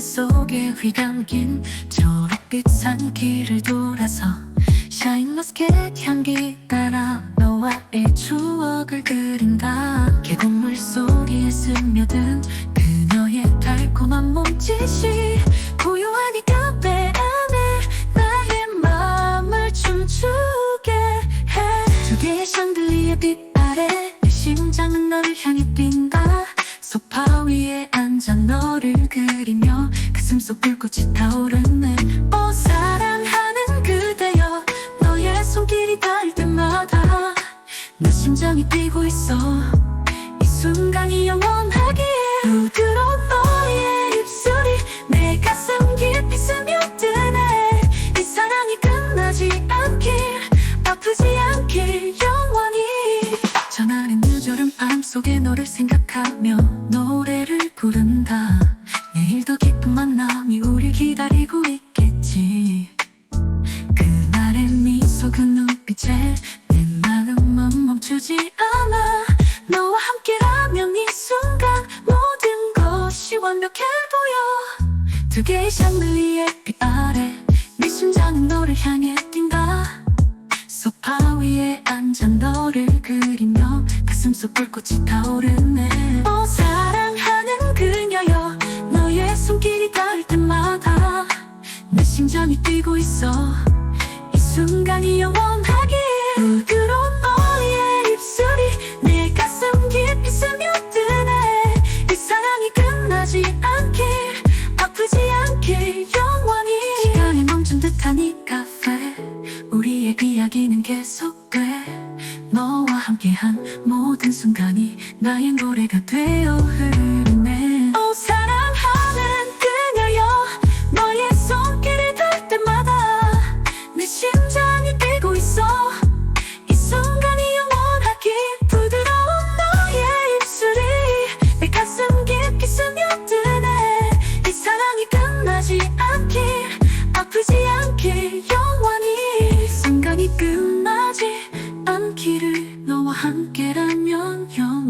빛에 휘감긴 초록빛 산길을 돌아서 샤인머스켓 향기 따라 너와의 추억을 그린다. 계곡물 속에 스며든 그녀의 달콤한 몸짓이 고요한 이 카페 안에 나의 마음을 춤추게 해두 개의 샹들리에 빛 아래 내 심장은 너를 향해 뛴다 소파 위에 앉아 너를 그리며 가슴 속 불꽃이 타오르네. 오 사랑하는 그대여 너의 손길이 닿을 때마다 내 심장이 뛰고 있어. 이 순간이 영원하기에 너를 생각하며 노래를 부른다. 내일도 기쁜 만남이 우릴 기다리고 있겠지. 그날의 미소 그 눈빛에 내 마음은 멈추지 않아. 너와 함께라면 이 순간 모든 것이 완벽해 보여. 두 개의 샹들리에 빛 아래 내 심장은 너를 향해 소파 위에 앉아 너를 그리며 가슴속 불꽃이 타오르네. 오 사랑하는 그녀여 너의 손길이 닿을 때마다 내 심장이 뛰고 있어 이야기는 계속 돼. 너와 함께한 모든 순간이 나의 노래가 되어 흐르 样样